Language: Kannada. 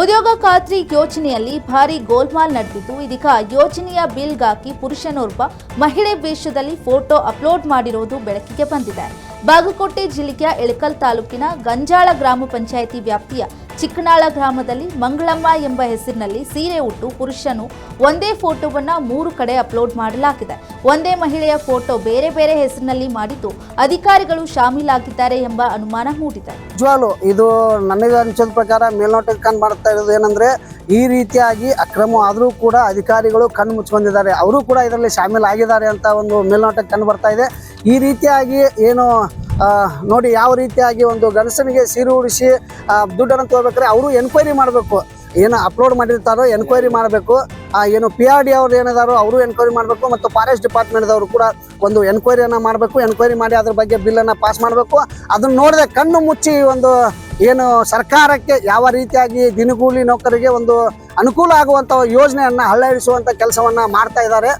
ಉದ್ಯೋಗ ಖಾತ್ರಿ ಯೋಜನೆಯಲ್ಲಿ ಭಾರಿ ಗೋಲ್ಮಾಲ್ ನಡೆದಿದ್ದು, ಇದೀಗ ಯೋಜನೆಯ ಬಿಲ್ಗಾಕಿ ಪುರುಷನೋರ್ವ ಮಹಿಳೆ ವೇಷದಲ್ಲಿ ಫೋಟೋ ಅಪ್ಲೋಡ್ ಮಾಡಿರುವುದು ಬೆಳಕಿಗೆ ಬಂದಿದೆ. ಬಾಗಲಕೋಟೆ ಜಿಲ್ಲೆಯ ಎಳಕಲ್ ತಾಲೂಕಿನ ಗಂಜಾಳ ಗ್ರಾಮ ಪಂಚಾಯಿತಿ ವ್ಯಾಪ್ತಿಯ ಚಿಕ್ಕನಾಳ ಗ್ರಾಮದಲ್ಲಿ ಮಂಗಳಮ್ಮ ಎಂಬ ಹೆಸರಿನಲ್ಲಿ ಸೀರೆ ಉಟ್ಟು ಪುರುಷನು ಒಂದೇ ಫೋಟೋವನ್ನ ಮೂರು ಕಡೆ ಅಪ್ಲೋಡ್ ಮಾಡಲಾಗಿದೆ. ಒಂದೇ ಮಹಿಳೆಯ ಫೋಟೋ ಬೇರೆ ಬೇರೆ ಹೆಸರಿನಲ್ಲಿ ಮಾಡಿದ್ದು ಅಧಿಕಾರಿಗಳು ಶಾಮೀಲಾಗಿದ್ದಾರೆ ಎಂಬ ಅನುಮಾನ ಮೂಡಿದೆ. ನಿಜವಾಗ್ಲು ಇದು ನನಗೆ ಅನಿಸಿದ ಪ್ರಕಾರ ಮೇಲ್ನೋಟಕ್ಕೆ ಕಂಡು ಮಾಡ್ತಾ ಇರೋದು ಏನಂದ್ರೆ ಈ ರೀತಿಯಾಗಿ ಅಕ್ರಮ ಆದರೂ ಕೂಡ ಅಧಿಕಾರಿಗಳು ಕಣ್ಣು ಮುಚ್ಕೊಂಡಿದ್ದಾರೆ. ಅವರು ಕೂಡ ಇದರಲ್ಲಿ ಶಾಮೀಲಾಗಿದ್ದಾರೆ ಅಂತ ಒಂದು ಮೇಲ್ನೋಟಕ್ಕೆ ಕಂಡು ಬರ್ತಾ ಇದೆ. ಈ ರೀತಿಯಾಗಿ ಏನು ನೋಡಿ ಯಾವ ರೀತಿಯಾಗಿ ಒಂದು ಗಂಡಸನಿಗೆ ಸೀರೆ ಉಡಿಸಿ ದುಡ್ಡನ್ನು ತಗೋಬೇಕಾದ್ರೆ ಅವರು ಎನ್ಕ್ವೈರಿ ಮಾಡಬೇಕು. ಏನು ಅಪ್ಲೋಡ್ ಮಾಡಿರ್ತಾರೋ ಎನ್ಕ್ವೈರಿ ಮಾಡಬೇಕು. ಏನು ಪಿ ಆರ್ ಡಿ ಅವ್ರು ಏನಿದಾರೋ ಅವರು ಎನ್ಕ್ವೈರಿ ಮಾಡಬೇಕು ಮತ್ತು ಫಾರೆಸ್ಟ್ ಡಿಪಾರ್ಟ್ಮೆಂಟ್ದವರು ಕೂಡ ಒಂದು ಎನ್ಕ್ವೈರಿಯನ್ನು ಮಾಡಬೇಕು. ಎನ್ಕ್ವೈರಿ ಮಾಡಿ ಅದ್ರ ಬಗ್ಗೆ ಬಿಲ್ಲನ್ನು ಪಾಸ್ ಮಾಡಬೇಕು. ಅದನ್ನು ನೋಡಿದೆ ಕಣ್ಣು ಮುಚ್ಚಿ ಒಂದು ಏನು ಸರ್ಕಾರಕ್ಕೆ ಯಾವ ರೀತಿಯಾಗಿ ದಿನಗೂಲಿ ನೌಕರಿಗೆ ಒಂದು ಅನುಕೂಲ ಆಗುವಂಥ ಯೋಜನೆಯನ್ನು ಹಳ್ಳಿಸುವಂಥ ಕೆಲಸವನ್ನು ಮಾಡ್ತಾ ಇದ್ದಾರೆ.